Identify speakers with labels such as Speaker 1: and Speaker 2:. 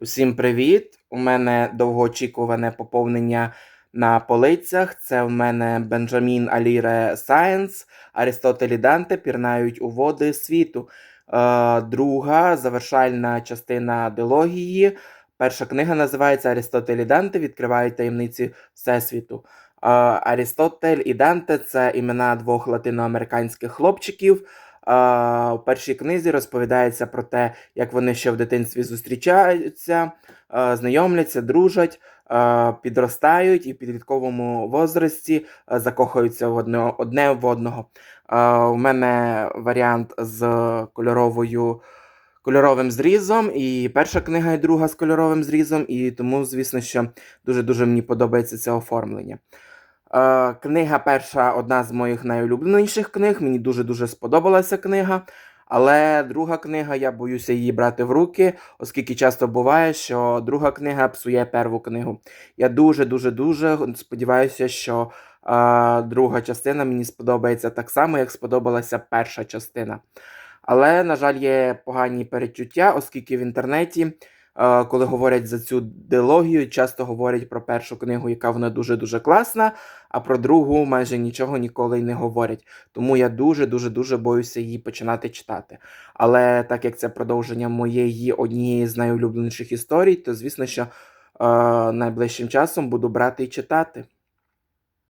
Speaker 1: Усім привіт! У мене довгоочікуване поповнення на полицях. Це в мене Бенджамін Аліре Сайенс, і Данте пірнають у води світу. Е, друга завершальна частина дилогії. Перша книга називається Арістотель і Данте відкривають таємниці Всесвіту. Е, Арістотель і Данте це імена двох латиноамериканських хлопчиків. У першій книзі розповідається про те, як вони ще в дитинстві зустрічаються, знайомляться, дружать, підростають і в підлітковому возрасті закохуються в одне, одне в одного. У мене варіант з кольоровою. Кольоровим зрізом, і перша книга, і друга з кольоровим зрізом, і тому, звісно, що дуже-дуже мені подобається це оформлення. Е, книга перша одна з моїх найулюбленіших книг. Мені дуже-дуже сподобалася книга. Але друга книга, я боюся її брати в руки, оскільки часто буває, що друга книга псує перву книгу. Я дуже-дуже дуже сподіваюся, що е, друга частина мені сподобається так само, як сподобалася перша частина. Але, на жаль, є погані перечуття, оскільки в інтернеті, коли говорять за цю дилогію, часто говорять про першу книгу, яка вона дуже-дуже класна, а про другу майже нічого ніколи й не говорять. Тому я дуже-дуже дуже боюся її починати читати. Але так як це продовження моєї однієї з найулюбленіших історій, то звісно, що е, найближчим часом буду брати і читати.